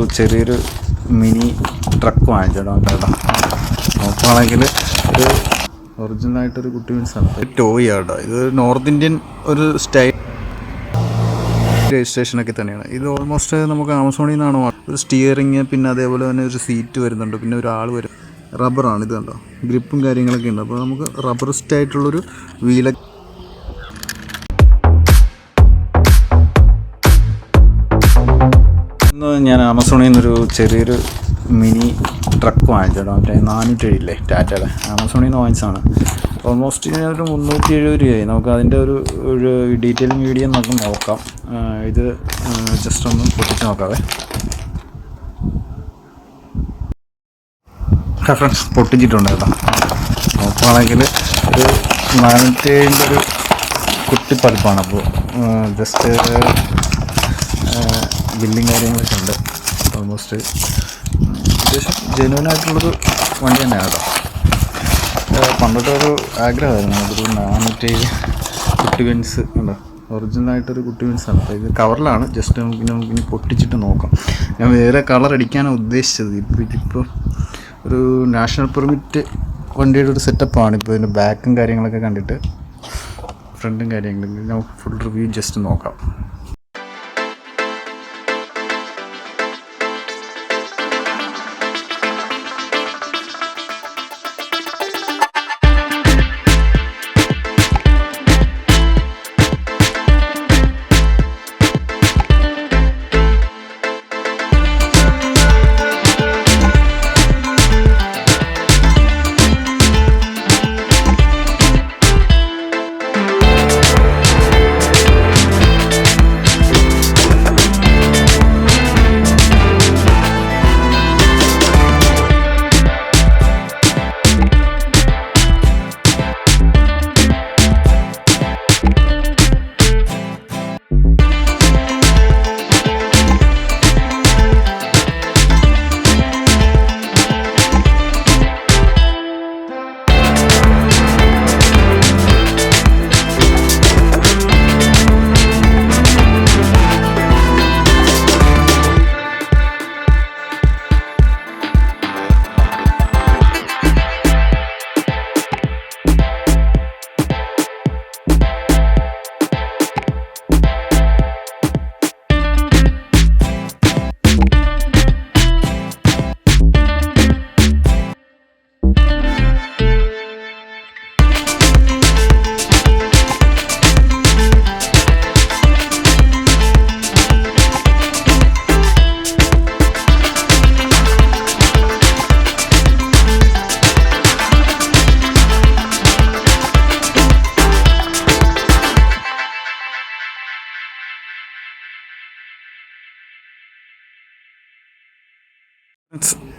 ഒരു ചെറിയൊരു mini truck വാങ്ങിച്ചോ ചേട്ടാ നോക്കുകയാണെങ്കിൽ ഒരു ഒറിജിനൽ ഒറിജിനലായിട്ടൊരു കുട്ടി മീൻസാണ്. ടോയ് ആട്ടോ ഇത് നോർത്ത് ഇന്ത്യൻ ഒരു സ്റ്റൈൽ രജിസ്ട്രേഷനൊക്കെ തന്നെയാണ്. ഇത് ഓൾമോസ്റ്റ് നമുക്ക് ആമസോണിൽ നിന്നാണ് ഒരു സ്റ്റിയറിങ് പിന്നെ അതേപോലെ തന്നെ ഒരു സീറ്റ് വരുന്നുണ്ട്. പിന്നെ ഒരാൾ വരും. റബ്ബറാണ് ഇത് കണ്ടോ. ഗ്രിപ്പും കാര്യങ്ങളൊക്കെ ഉണ്ട്. അപ്പോൾ നമുക്ക് റബ്ബറിസ്റ്റ് ആയിട്ടുള്ളൊരു വീലൊക്കെ ഞാൻ ആമസോണിൽ നിന്നൊരു ചെറിയൊരു മിനി ട്രക്ക് വാങ്ങിച്ചോട്ടോ മറ്റേ നാനൂറ്റി ഏഴില്ലേ ടാറ്റയുടെ? ആമസോണിൽ നിന്ന് വാങ്ങിച്ചതാണ്. ഓൾമോസ്റ്റ് ഒരു മുന്നൂറ്റി എഴുപത് രൂപയായി. നമുക്ക് അതിന്റെ ഒരു ഒരു ഡീറ്റെയിലിംഗ് വീഡിയോ നമുക്ക് നോക്കാം. ഇത് ജസ്റ്റ് ഒന്ന് പൊട്ടിച്ച് നോക്കാവേ. ഫ്രണ്ട്സ് പൊട്ടിച്ചിട്ടുണ്ട് കേട്ടോ. നോക്കുകയാണെങ്കിൽ ഒരു നാനൂറ്റി ഏഴിന്റെ ഒരു കുട്ടിപ്പതിപ്പാണ് അപ്പോൾ ജസ്റ്റ് ബില്ലിങ് കാര്യങ്ങളൊക്കെ ഉണ്ട്. ഓൾമോസ്റ്റ് അത്യാവശ്യം ജെനുവൻ ആയിട്ടുള്ളൊരു വണ്ടി തന്നെയാണ് കേട്ടോ. പണ്ടത്തെ ആഗ്രഹമായിരുന്നു. അതൊരു നാനൂറ്റേഴ് കുട്ടി ബെൻസ് ഉണ്ടോ? ഒറിജിനലായിട്ടൊരു കുട്ടി വിൻസാണ് അപ്പോൾ ഇത് കവറിലാണ് ജസ്റ്റ് നമുക്ക് ഇനി നമുക്ക് ഇനി പൊട്ടിച്ചിട്ട് നോക്കാം. ഞാൻ വേറെ കളർ അടിക്കാനാണ് ഉദ്ദേശിച്ചത്. ഇപ്പോൾ ഇതിപ്പോൾ ഒരു നാഷണൽ പെർമിറ്റ് വണ്ടിയുടെ ഒരു സെറ്റപ്പാണ് ഇപ്പോൾ ഇതിന്റെ ബാക്കും കാര്യങ്ങളൊക്കെ കണ്ടിട്ട് ഫ്രണ്ടും കാര്യങ്ങളും. നമുക്ക് ഫുൾ റിവ്യൂ ജസ്റ്റ് നോക്കാം.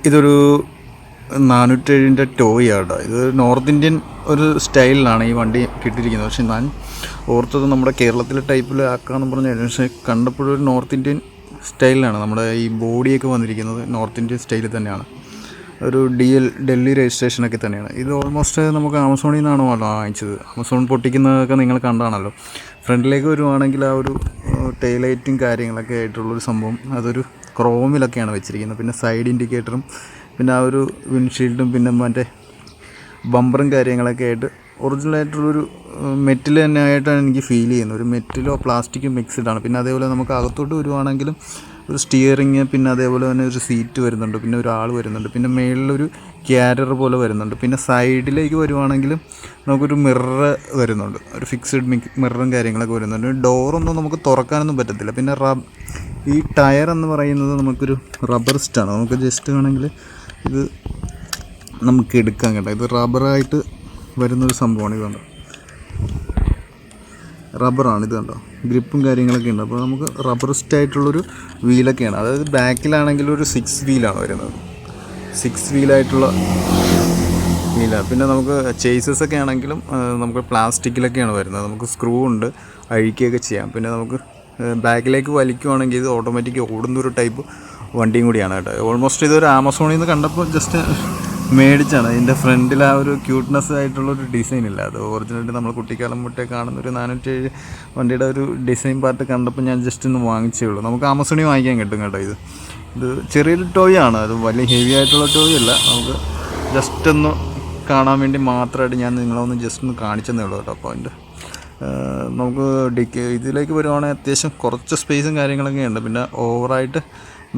ഇതൊരു നാനൂറ്റേഴിന്റെ ടോയ് ആട്ടോ ഇത് നോർത്ത് ഇന്ത്യൻ ഒരു സ്റ്റൈലിലാണ് ഈ വണ്ടി കിട്ടിയിരിക്കുന്നത്. പക്ഷെ ഞാൻ ഓർത്തത് നമ്മുടെ കേരളത്തിലെ ടൈപ്പിൽ ആക്കാമെന്ന് പറഞ്ഞ പക്ഷേ കണ്ടപ്പോഴൊരു നോർത്ത് ഇന്ത്യൻ സ്റ്റൈലിലാണ് നമ്മുടെ ഈ ബോഡിയൊക്കെ വന്നിരിക്കുന്നത്. നോർത്ത് ഇന്ത്യൻ സ്റ്റൈലിൽ തന്നെയാണ്. ഒരു ഡി എൽ ഡൽഹി രജിസ്ട്രേഷനൊക്കെ തന്നെയാണ്. ഇത് ഓൾമോസ്റ്റ് നമുക്ക് ആമസോണിൽ നിന്നാണ് വാങ്ങിച്ചത്. ആമസോൺ പൊട്ടിക്കുന്നതൊക്കെ നിങ്ങൾ കണ്ടാണല്ലോ. ഫ്രണ്ടിലേക്ക് വരുവാണെങ്കിൽ ആ ഒരു ടൈലൈറ്റും കാര്യങ്ങളൊക്കെ ആയിട്ടുള്ളൊരു സംഭവം. അതൊരു ക്രോമിലൊക്കെയാണ് വെച്ചിരിക്കുന്നത്. പിന്നെ സൈഡ് ഇൻഡിക്കേറ്ററും പിന്നെ ആ ഒരു വിൻഷീൽഡും പിന്നെ മറ്റേ ബമ്പറും കാര്യങ്ങളൊക്കെ ആയിട്ട് ഒറിജിനലായിട്ടുള്ളൊരു മെറ്റിൽ തന്നെ ആയിട്ടാണ് എനിക്ക് ഫീൽ ചെയ്യുന്നത്. ഒരു മെറ്റിലോ പ്ലാസ്റ്റിക്കും മിക്സ്ഡ് ആണ്. പിന്നെ അതേപോലെ നമുക്ക് അകത്തോട്ട് വരുവാണെങ്കിലും ഒരു സ്റ്റിയറിങ് പിന്നെ അതേപോലെ തന്നെ ഒരു സീറ്റ് വരുന്നുണ്ട്. പിന്നെ ഒരാൾ വരുന്നുണ്ട്. പിന്നെ മേളിലൊരു ക്യാരർ പോലെ വരുന്നുണ്ട്. പിന്നെ സൈഡിലേക്ക് വരുവാണെങ്കിലും നമുക്കൊരു മിറർ വരുന്നുണ്ട്. ഒരു ഫിക്സഡ് മിററും കാര്യങ്ങളൊക്കെ വരുന്നുണ്ട്. ഡോറൊന്നും നമുക്ക് തുറക്കാനൊന്നും പറ്റത്തില്ല. പിന്നെ റബ് ഈ ടയർ എന്ന് പറയുന്നത് നമുക്കൊരു റബ്ബർ സ്റ്റാണ്. നമുക്ക് ജസ്റ്റ് വേണമെങ്കിൽ ഇത് നമുക്ക് എടുക്കാൻ കേട്ടോ. ഇത് റബ്ബറായിട്ട് വരുന്നൊരു സംഭവമാണ് ഇത് കണ്ടോ? റബ്ബറാണ് ഇത് കണ്ടോ? ഗ്രിപ്പും കാര്യങ്ങളൊക്കെ ഉണ്ട്. അപ്പോൾ നമുക്ക് റബ്ബർ സ്റ്റായിട്ടുള്ളൊരു വീലൊക്കെയാണ്. അതായത് ബാക്കിലാണെങ്കിൽ ഒരു സിക്സ് വീലാണ് വരുന്നത്. സിക്സ് വീലായിട്ടുള്ള വീലാണ്. പിന്നെ നമുക്ക് ചേസസ് ഒക്കെ ആണെങ്കിലും നമുക്ക് പ്ലാസ്റ്റിക്കിലൊക്കെയാണ് വരുന്നത്. നമുക്ക് സ്ക്രൂ ഉണ്ട്. അഴിക്കുകയൊക്കെ ചെയ്യാം. പിന്നെ നമുക്ക് ബാക്കിലേക്ക് വലിക്കുവാണെങ്കിൽ ഇത് ഓട്ടോമാറ്റിക് ഓടുന്ന ഒരു ടൈപ്പ് വണ്ടിയും കൂടിയാണ് കേട്ടോ. ഓൾമോസ്റ്റ് ഇതൊരു ആമസോണിൽ നിന്ന് കണ്ടപ്പോൾ ജസ്റ്റ് മേടിച്ചാണ്. ഇതിന്റെ ഫ്രണ്ടിൽ ആ ഒരു ക്യൂട്ട്നെസ് ആയിട്ടുള്ള ഒരു ഡിസൈൻ ഇല്ല. അത് ഒറിജിനലി നമ്മൾ കുട്ടിക്കാലം മുട്ടേ കാണുന്ന ഒരു നാനൂറ്റേഴ് വണ്ടിയുടെ ഒരു ഡിസൈൻ പാർട്ട് കണ്ടപ്പോൾ ഞാൻ ജസ്റ്റ് ഒന്ന് വാങ്ങിച്ചേ ഉള്ളൂ. നമുക്ക് ആമസോണിൽ വാങ്ങിക്കാൻ കിട്ടും കേട്ടോ ഇത്. ഇത് ചെറിയൊരു ടോയ് ആണ്. അത് വലിയ ഹെവി ആയിട്ടുള്ള ടോയ് അല്ല. നമുക്ക് ജസ്റ്റ് ഒന്ന് കാണാൻ വേണ്ടി മാത്രമായിട്ട് ഞാൻ നിങ്ങളെ ഒന്ന് ജസ്റ്റ് ഒന്ന് കാണിച്ചെന്നേ ഉള്ളൂ കേട്ടോ അപ്പോൾ അതിന്റെ നമുക്ക് ഡിക്ക് ഇതിലേക്ക് വരുവാണെങ്കിൽ അത്യാവശ്യം കുറച്ച് സ്പേസും കാര്യങ്ങളൊക്കെ ഉണ്ട്. പിന്നെ ഓവറായിട്ട്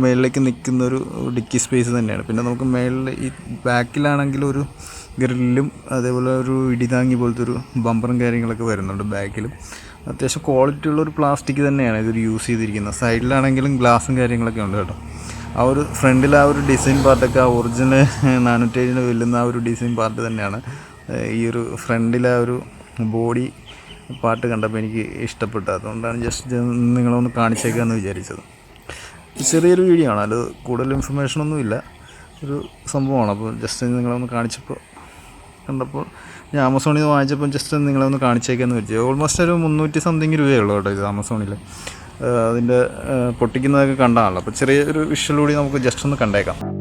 മേളിലേക്ക് നിൽക്കുന്ന ഒരു ഡിക്കി സ്പേസ് തന്നെയാണ്. പിന്നെ നമുക്ക് മേളിൽ ഈ ബാക്കിലാണെങ്കിൽ ഒരു ഗ്രില്ലും അതേപോലെ ഒരു ഇടിതാങ്ങി പോലത്തെ ഒരു ബമ്പറും കാര്യങ്ങളൊക്കെ വരുന്നുണ്ട് ബാക്കിലും അത്യാവശ്യം ക്വാളിറ്റി ഉള്ള ഒരു പ്ലാസ്റ്റിക് തന്നെയാണ് ഇതൊരു യൂസ് ചെയ്തിരിക്കുന്നത്. സൈഡിലാണെങ്കിലും ഗ്ലാസും കാര്യങ്ങളൊക്കെ ഉണ്ട് കേട്ടോ. ആ ഒരു ഫ്രണ്ടിൽ ആ ഒരു ഡിസൈൻ പാർട്ടൊക്കെ ആ ഒറിജിനൽ നാനൂറ്റേഴിന് വെല്ലുന്ന ആ ഒരു ഡിസൈൻ പാർട്ട് തന്നെയാണ്. ഈ ഒരു ഫ്രണ്ടിലെ ആ ഒരു ബോഡി പാട്ട് കണ്ടപ്പോൾ എനിക്ക് ഇഷ്ടപ്പെട്ടു. അതുകൊണ്ടാണ് ജസ്റ്റ് നിങ്ങളൊന്ന് കാണിച്ചേക്കാമെന്ന് വിചാരിച്ചത്. ചെറിയൊരു വീഡിയോ ആണ്. അത് കൂടുതൽ ഇൻഫർമേഷൻ ഒന്നുമില്ല ഒരു സംഭവമാണ്. അപ്പോൾ ജസ്റ്റ് നിങ്ങളൊന്ന് കാണിച്ചപ്പോൾ കണ്ടപ്പോൾ ഞാൻ ആമസോണിൽ നിന്ന് വാങ്ങിച്ചപ്പോൾ ജസ്റ്റ് നിങ്ങളൊന്ന് കാണിച്ചേക്കാമെന്ന് വിചാരിച്ചു. ഓൾമോസ്റ്റ് ഒരു മുന്നൂറ്റി സംതിങ് രൂപയേ ഉള്ളൂ കേട്ടോ ഇത് ആമസോണിൽ അതിന്റെ പൊട്ടിക്കുന്നതൊക്കെ കണ്ടാണല്ലോ. അപ്പോൾ ചെറിയൊരു വിഷ്വൽ കൂടി നമുക്ക് ജസ്റ്റ് ഒന്ന് കണ്ടേക്കാം.